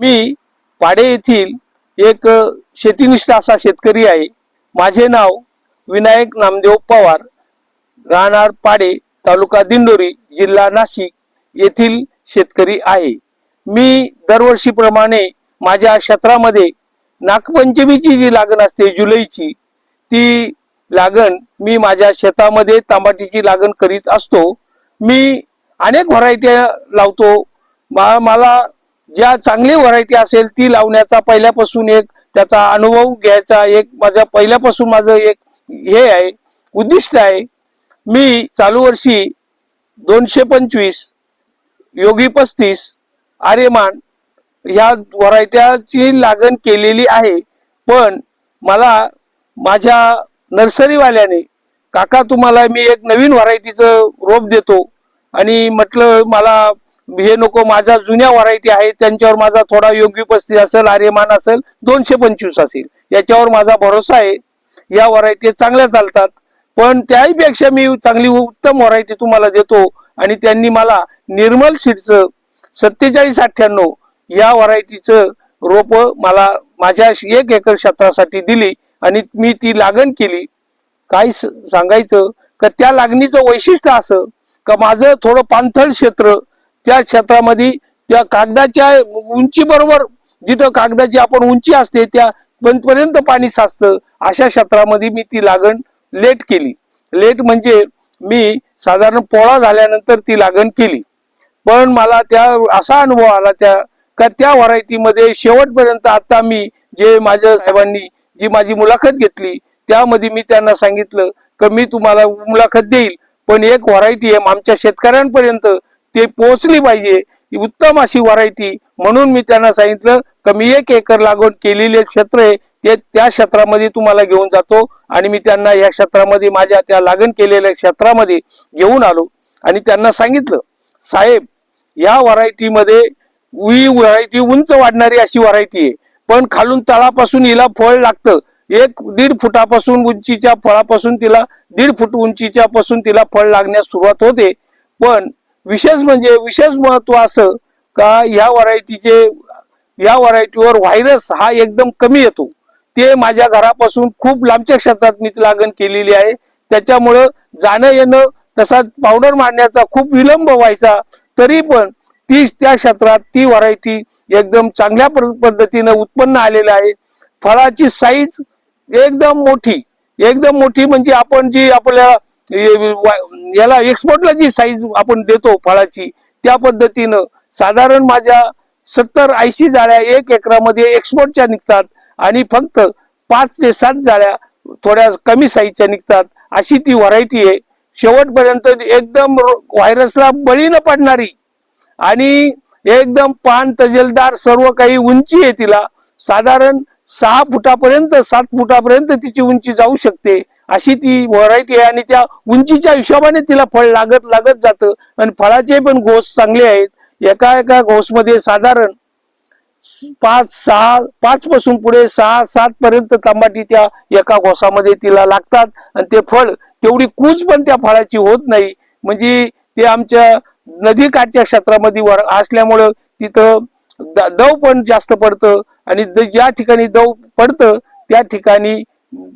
मी पाडे येथील एक शेतीनिष्ठ असा शेतकरी आहे. माझे नाव विनायक नामदेव पवार. राहणार पाडे तालुका दिंडोरी जिल्हा नाशिक येथील शेतकरी आहे. मी दरवर्षीप्रमाणे माझ्या क्षेत्रामध्ये नागपंचमीची जी लागण असते जुलैची ती लागण मी माझ्या शेतामध्ये तांबाटीची लागण करीत असतो. मी अनेक व्हरायट्या लावतो. मा- मला ज्या चांगली व्हरायटी असेल ती लावण्याचा पहिल्यापासून एक त्याचा अनुभव घ्यायचा एक माझ्या पहिल्यापासून माझं एक हे आहे उद्दिष्ट आहे. मी चालू वर्षी दोनशे पंचवीस योगी पस्तीस आर्यमान ह्या व्हरायट्याची लागण केलेली आहे. पण मला माझ्या नर्सरीवाल्याने काका तुम्हाला मी एक नवीन व्हरायटीचं रोप देतो. आणि म्हटलं मला हे नको माझ्या जुन्या व्हरायटी आहेत त्यांच्यावर माझा थोडा योग्य पस्तीस असेल आर्यमान असेल दोनशे पंचवीस असेल. याच्यावर माझा भरोसा आहे. या व्हरायटी चांगल्या चालतात. पण त्याहीपेक्षा मी चांगली उत्तम व्हरायटी तुम्हाला देतो आणि त्यांनी मला निर्मल सीडचं सत्तेचाळीस अठ्ठ्याण्णव या व्हरायटीचं रोप मला माझ्या एक एकर क्षेत्रासाठी दिली आणि मी ती लागण केली. काय स- सांगायचं का त्या लागणीचं वैशिष्ट्य असं का माझं थोडं पाणथळ क्षेत्र त्या क्षेत्रामध्ये त्या कागदाच्या उंची बरोबर जिथं कागदाची आपण उंची असते त्या पर्यंत पाणी साचतं अशा क्षेत्रामध्ये मी ती लागण लेट केली. लेट म्हणजे मी साधारण पोळा झाल्यानंतर ती लागण केली. पण मला त्या असा अनुभव आला त्या का त्या व्हरायटीमध्ये शेवटपर्यंत आता मी जे माझ्या साहेबांनी जी माझी मुलाखत घेतली त्यामध्ये मी त्यांना सांगितलं की मी तुम्हाला मुलाखत देईल पण एक व्हरायटी आहे आमच्या शेतकऱ्यांपर्यंत ते पोहोचली पाहिजे. उत्तम अशी व्हरायटी म्हणून मी त्यांना सांगितलं कमी मी एक एकर लागवड केलेले क्षेत्र आहे ते त्या क्षेत्रामध्ये तुम्हाला घेऊन जातो. आणि मी त्यांना या क्षेत्रामध्ये माझ्या त्या लागण केलेल्या क्षेत्रामध्ये घेऊन आलो. आणि त्यांना सांगितलं साहेब या व्हरायटीमध्ये वी व्हरायटी उंच वाढणारी अशी व्हरायटी आहे. पण खालून तळापासून हिला फळ लागतं. एक दीड फुटापासून उंचीच्या फळापासून तिला दीड फूट उंचीच्या पासून तिला फळ लागण्यास सुरुवात होते. पण विशेष म्हणजे विशेष महत्त्व असं का या व्हरायटीचे या व्हरायटीवर व्हायरस हा एकदम कमी येतो. ते माझ्या घरापासून खूप लांबच्या क्षेत्रात मी लागण केलेली आहे. त्याच्यामुळं जाणं येणं तसा पावडर मारण्याचा खूप विलंब व्हायचा. तरी पण ती त्या क्षेत्रात ती व्हरायटी एकदम चांगल्या पद्धतीनं उत्पन्न आलेलं आहे. फळाची साईज एकदम मोठी एकदम मोठी म्हणजे आपण जी आपल्या याला एक्सपोर्टला जी साईज आपण देतो फळाची त्या पद्धतीनं साधारण माझ्या सत्तर ऐंशी जाळ्या एक एकरामध्ये एक्सपोर्टच्या निघतात आणि फक्त पाच ते सात जाळ्या थोड्या कमी साईजच्या निघतात. अशी ती व्हरायटी आहे. शेवटपर्यंत एकदम व्हायरसला बळी न पडणारी आणि एकदम पान तजेलदार सर्व काही उंची आहे तिला. साधारण सहा फुटापर्यंत सात फुटापर्यंत तिची उंची जाऊ शकते. अशी ती व्हरायटी आहे आणि त्या उंचीच्या हिशोबाने तिला फळ लागत लागत जातं. आणि फळाचे पण घोस चांगले आहेत. एका एका घोसमध्ये साधारण पाच सहा पाच पासून पुढे सहा सात पर्यंत तंबाटी त्या एका घोसामध्ये तिला लागतात. आणि ते फळ तेवढी कूच पण त्या फळाची होत नाही. म्हणजे ते आमच्या नदीकाठच्या क्षेत्रामध्ये वर असल्यामुळं तिथं द- दव पण जास्त पडतं. आणि द- ज्या ठिकाणी दव पडतं त्या ठिकाणी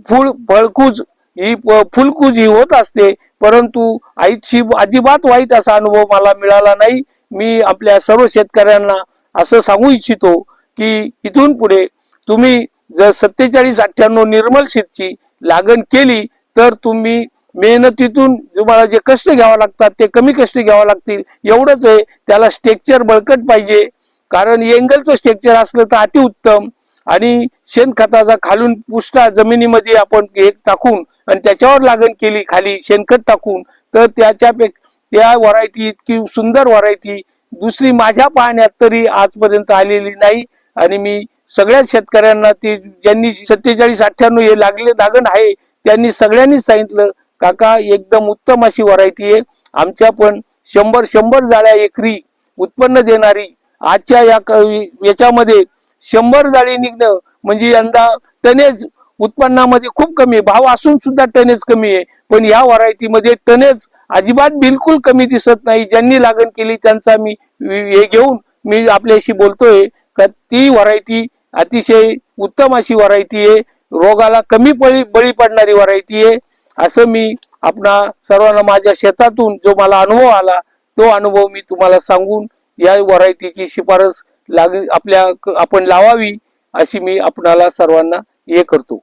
फूळ फळकूज ही फुलकुजी ही होत असते. परंतु आईची अजिबात वाईट असा अनुभव मला मिळाला नाही. मी आपल्या सर्व शेतकऱ्यांना असं सांगू इच्छितो की इथून पुढे तुम्ही जर सत्तेचाळीस अठ्ठ्याण्णव निर्मल शेतची लागण केली तर तुम्ही मेहनतीतून तुम्हाला जे कष्ट घ्यावं लागतात ते कमी कष्ट घ्यावं लागतील. एवढंच आहे त्याला स्ट्रेक्चर बळकट पाहिजे. कारण एंगलचं स्ट्रेक्चर असलं तर अतिउत्तम. आणि शेणखताचा खालून पुष्टा जमिनीमध्ये आपण एक टाकून आणि त्याच्यावर लागण केली खाली शेणखत टाकून तर त्याच्या त्या व्हरायटी इतकी सुंदर व्हरायटी दुसरी माझ्या पाहण्यात तरी आजपर्यंत आलेली नाही. आणि मी सगळ्या शेतकऱ्यांना ते ज्यांनी सत्तेचाळीस अठ्ठ्याण्णव हे लागले लागण आहे त्यांनी सगळ्यांनी सांगितलं काका एकदम उत्तम अशी व्हरायटी आहे. आमच्या पण शंभर शंभर जाळ्या एकरी उत्पन्न देणारी आजच्या या क- याच्यामध्ये शंभर जाळी निघणं म्हणजे यंदा टनेज उत्पन्नामध्ये खूप कमी आहे. भाव असून सुद्धा टनेज कमी आहे. पण या व्हरायटीमध्ये टनेज अजिबात बिलकुल कमी दिसत नाही. ज्यांनी लागण केली त्यांचा मी हे घेऊन मी आपल्याशी बोलतोय का ती व्हरायटी अतिशय उत्तम अशी व्हरायटी आहे. रोगाला कमी पळी बळी पडणारी व्हरायटी आहे. असं मी आपणा सर्वांना माझ्या शेतातून जो मला अनुभव आला तो अनुभव मी तुम्हाला सांगून या व्हरायटीची शिफारस लाग आपल्या आपण लावावी अशी मी आपणाला सर्वांना हे करतो.